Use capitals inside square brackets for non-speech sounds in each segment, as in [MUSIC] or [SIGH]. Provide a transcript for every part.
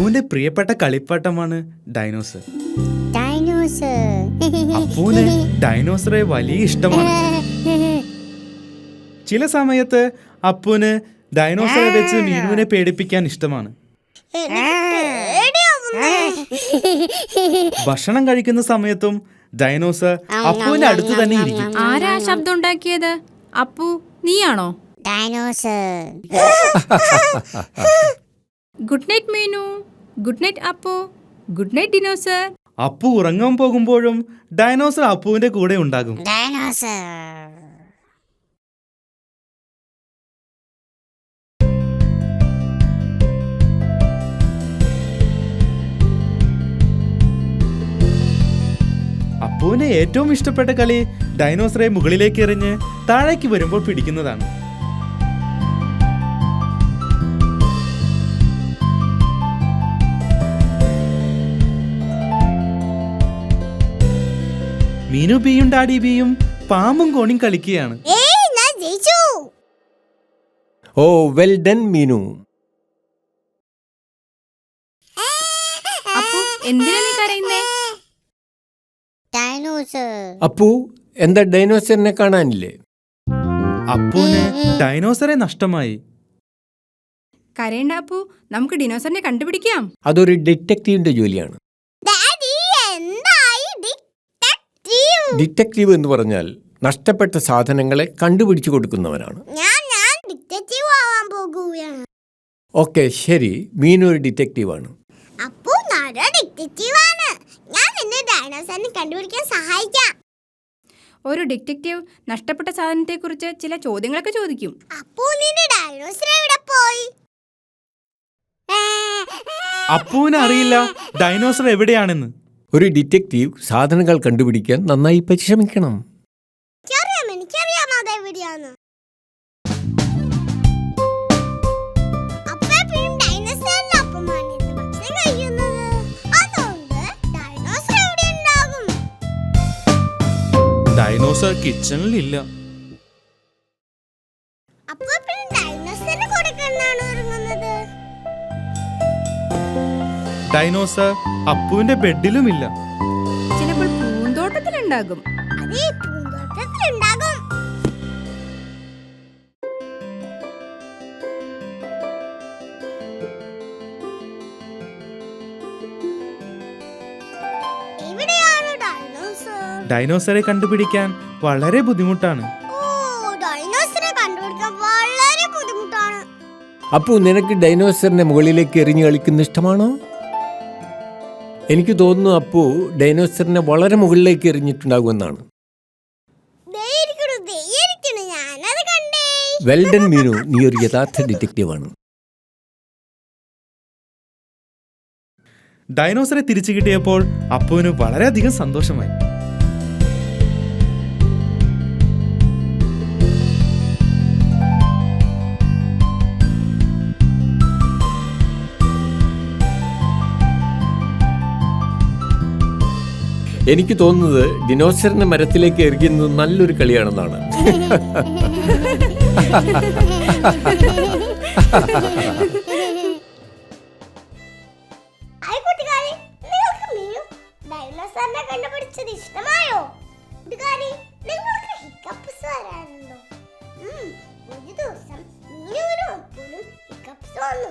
അപ്പുവിന്റെ പ്രിയപ്പെട്ട കളിപ്പാട്ടമാണ് dinosaur. Dinosaur അപ്പുവിന് ഡൈനോസറെ വലിയ ഇഷ്ടമാണ്. ചില സമയത്ത് അപ്പുവിന് ഡൈനോസറെ വെച്ച് മീനുവിനെ പേടിപ്പിക്കാൻ ഇഷ്ടമാണ്. ഭക്ഷണം കഴിക്കുന്ന സമയത്തും ഡൈനോസർ അപ്പുവിന്റെ അടുത്ത് തന്നെ ഇരിക്കും. ആരാ ശബ്ദം ഉണ്ടാക്കിയത്? അപ്പു നീയാണോ? Dinosaur. Good night Meenu. Good night Appu good night dinosaur Appu ഉറങ്ങാൻ പോകുമ്പോഴും ഡൈനോസർ അപ്പുവിന്റെ കൂടെ ഉണ്ടാകും. ഡൈനോസർ അപ്പുവിന്റെ ഏറ്റവും ഇഷ്ടപ്പെട്ട കളി ഡൈനോസറെ മുകളിലേക്ക് എറിഞ്ഞ് താഴേക്ക് വരുമ്പോൾ പിടിക്കുന്നതാണ്. മീനു ബിയും ഡാഡി ബിയും പാമ്പും കോണിയും കളിക്കുകയാണ്. ഏയ് ഞാൻ ജയിച്ചു. ഓ വെൽ ഡൺ മീനു. അപ്പു എന്തിനാ നീ കരയുന്നേ? ഡൈനോസർ. അപ്പു എന്താ ഡൈനോസറിനെ കാണാനില്ലേ? അപ്പുവിന് ഡൈനോസറെ നഷ്ടമായി. കരയണ്ട അപ്പു. നമുക്ക് ഡിനോസറിനെ കണ്ടുപിടിക്കാം. അതൊരു ഡിറ്റക്റ്റീവിന്റെ ജോലിയാണ്. ഡിറ്റക്റ്റീവ് എന്ന് പറഞ്ഞാൽ നഷ്ടപ്പെട്ട സാധനങ്ങളെ കണ്ടുപിടിച്ചു കൊടുക്കുന്നവനാണ് ഞാൻ ഞാൻ ഡിറ്റക്റ്റീവ് ആവാൻ പോകുകയാണ്. ഓക്കെ ശരി. മീനു ഒരു ഡിറ്റക്റ്റീവാണ്. അപ്പോ നട ഡിറ്റക്റ്റീവ് ആണ് ഞാൻ നിന്നെ ഡൈനോസറിനെ കണ്ടുപിടിക്കാൻ സഹായിക്കാം. ഒരു ഡിറ്റക്റ്റീവ് നഷ്ടപ്പെട്ട സാധനത്തെക്കുറിച്ച് ചില ചോദ്യങ്ങളൊക്കെ ചോദിക്കും. അപ്പോ നിന്റെ ഡൈനോസർ എവിടെ പോയി? അപ്പൂവിനറിയില്ല ഡൈനോസർ എവിടെയാണെന്ന്. ഒരു ഡിറ്റക്റ്റീവ് സാധനങ്ങൾ കണ്ടുപിടിക്കാൻ നന്നായി പരിശ്രമിക്കണം. എനിക്കറിയാം അതെവിടെയാന്ന് ഡൈനോസർ കിച്ചണിലില്ല ഡൈനോസർ അപ്പുവിന്റെ ബെഡിലുമില്ല. ചിലപ്പോൾ പൂന്തോട്ടത്തിലുണ്ടാകും. അതേ പൂന്തോട്ടത്തിലുണ്ടാകും. എവിടെയാണ് ഡൈനോസർ ഡൈനോസറെ കണ്ടുപിടിക്കാൻ വളരെ ബുദ്ധിമുട്ടാണ്. ഓ ഡൈനോസറെ കണ്ടുപിടിക്കാൻ വളരെ ബുദ്ധിമുട്ടാണ്. അപ്പു നിനക്ക് ഡൈനോസറിന്റെ മുകളിലേക്ക് എറിഞ്ഞു കളിക്കുന്ന ഇഷ്ടമാണോ? എനിക്ക് തോന്നുന്നു അപ്പു ഡൈനോസറിനെ വളരെ മുകളിലേക്ക് എറിഞ്ഞിട്ടുണ്ടാകുമെന്നാണ്. വെൽഡൻ മീനു നീ ഒരു യഥാർത്ഥ ഡിറ്റക്റ്റീവാണ് ഡൈനോസറെ തിരിച്ചു കിട്ടിയപ്പോൾ അപ്പുവിന് വളരെയധികം സന്തോഷമായി. എനിക്ക് തോന്നുന്നത് ഡിനോസറിനെ മരത്തിലേക്ക് എറിയുന്നത് നല്ലൊരു കളിയാണെന്നാണ്. ഇഷ്ടമായോ? കൂട്ടുകാരെ നിങ്ങൾക്ക് ഹിക്കപ്സ് വരാനുണ്ടോ ഒരു ദിവസം മീനുവിനും ഒപ്പോഴും ഹിക്കപ്സ് വന്നു.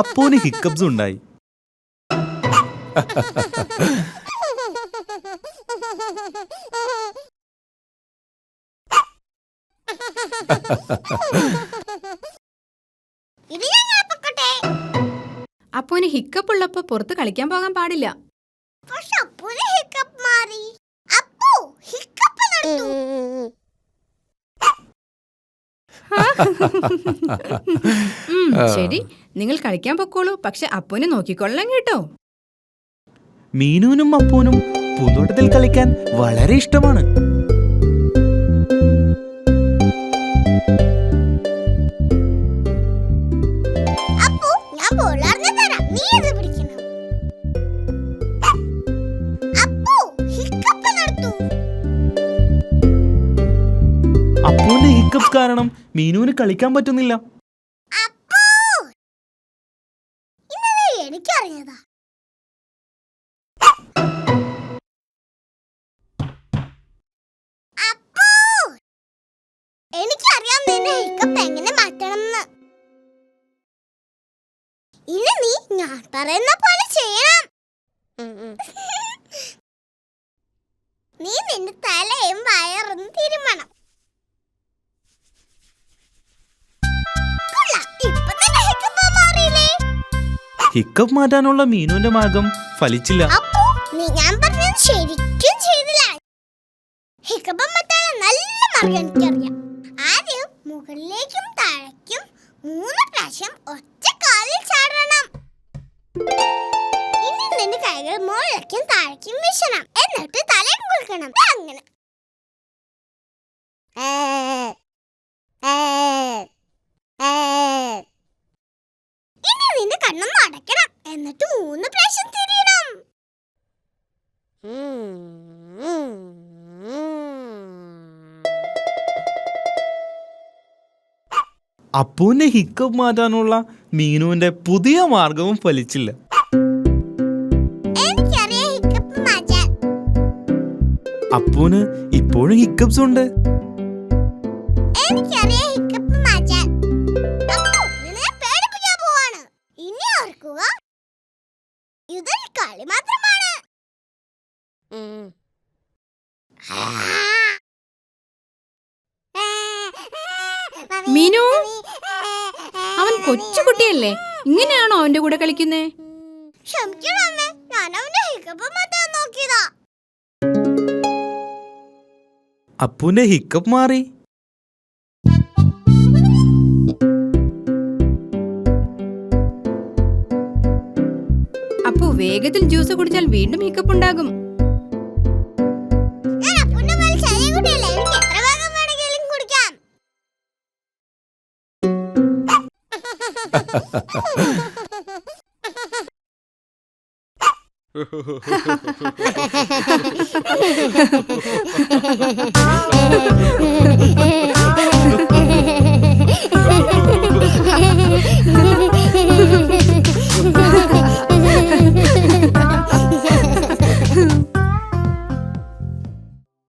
അപ്പുവിന് ഹിക്കപ്സ് ഉണ്ടായി. അപ്പോന് ഹിക്കപ്പ് ഉള്ളപ്പോ പുറത്ത് കളിക്കാൻ പോകാൻ പാടില്ല. പക്ഷെ അപ്പൂന് ഹിക്കപ്പ് മാറി. അപ്പോ ഹിക്കപ്പ് നടത്തു ഉം, ശരി. നിങ്ങൾ കളിക്കാൻ പൊക്കോളൂ. പക്ഷെ അപ്പുവിനെ നോക്കിക്കൊള്ളാം കേട്ടോ. മീനുവിനും അപ്പൂനും പൂന്തോട്ടത്തിൽ കളിക്കാൻ വളരെ ഇഷ്ടമാണ്. മീനുവിന് കളിക്കാൻ പറ്റുന്നില്ല. അപ്പു! ഇന്നത് എനിക്കറിഞ്ഞതാ. അപ്പു! എനിക്കറിയാം നിന്റെ ഹിക്കപ്പ് എങ്ങനെ മാറ്റണമെന്ന്. ഇനി നീ ഞാൻ പറയുന്ന പോലെ ചെയ്യണം. [LAUGHS] നീ നിന്റെ തലയും വയറും തിരുമണം. ഹിക്കപ്പ് മാറ്റാനുള്ള മീനുവിന്റെ മാർഗം ഫലിച്ചില്ല. ശരിക്കും നല്ല മാർഗം ആദ്യം മുകളിലേക്കും താഴേക്കും മൂന്ന് പ്രാവശ്യം ഒറ്റ കാലിൽ ചാടണം. ഇനി നിന്റെ കൈകൾ മുകളിലേക്കും താഴേക്കും വീശണം. എന്നിട്ട് തലയും കുളിക്കണം അങ്ങനെ. ഏ ഏ നിന്റെ കണ്ണൊന്ന് അടയ്ക്കണം എന്നിട്ട് മൂന്ന് പ്രാവശ്യം തിരിയണം. അപ്പൂന്റെ ഹിക്കപ്പ് മാറ്റാനുള്ള മീനുവിന്റെ പുതിയ മാർഗവും ഫലിച്ചില്ല. അപ്പുവിന് ഇപ്പോഴും ഹിക്കപ്സ് ഉണ്ട് എനിക്കറിയാം മീനു, അവൻ കൊച്ചുകുട്ടിയല്ലേ? ഇങ്ങനെയാണോ അവന്റെ കൂടെ കളിക്കുന്നേ? ക്ഷമിക്കണം അമ്മേ ഞാൻ അവന്റെ ഹിക്കപ്പ് മാറ്റാൻ നോക്കിയതാ. അപ്പൂന്റെ ഹിക്കപ്പ് മാറി. അപ്പു വേഗത്തിൽ ജ്യൂസ് കുടിച്ചാൽ വീണ്ടും ഹിക്കപ്പ് ഉണ്ടാകും. フフフフフ